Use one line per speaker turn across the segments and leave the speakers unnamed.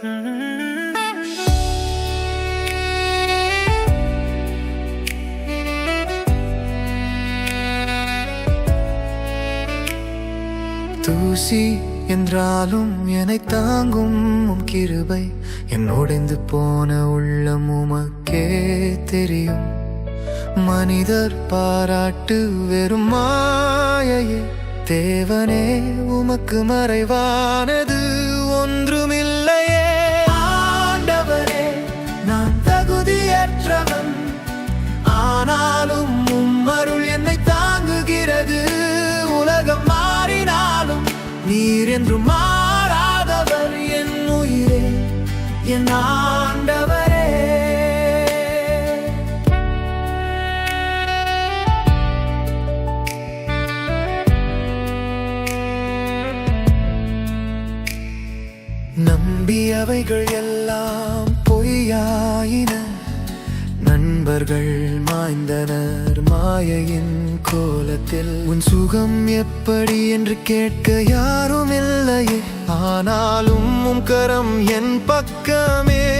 தூசி என்றாலும் என்னை தாங்கும் உம் கிருபை. என் உடைந்து போன உள்ளம் உமக்கே தெரியும். மனிதர் பாராட்டு வெறும் மாயையே. தேவனே உமக்கு மறைவானது ஒன்றுமில்லை. நீர் என்று மாறாதவர் என் உயிரே என் ஆண்டவரே. நம்பியவைகள் எல்லாம் பொய்யாயின நண்பர்கள் மாய்ந்தனர் மாயையின் கோலத்தில். உன் சுகம் எப்படி என்று கேட்க யாரும் இல்லையே. ஆனாலும் உம் கரம் என் பக்கமே.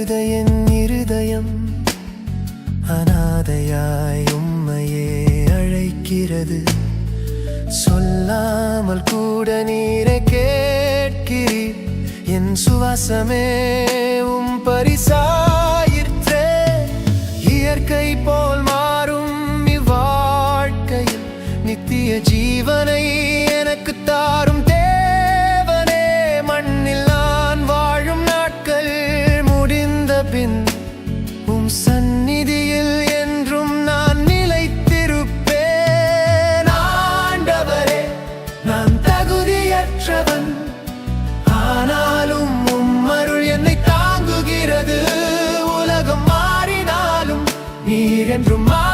இருதயன் இருதயம் அனாதையாய் உம்மையே அழைக்கிறது. சொல்லாமல் கூட நீரை கேட்கிறீர். என் சுவாசமே உம் பரிசாயிற்றே. இயற்கை போல் மாறும் இவ்வாழ்க்கையில். நித்திய ஜீவன என்றும் மா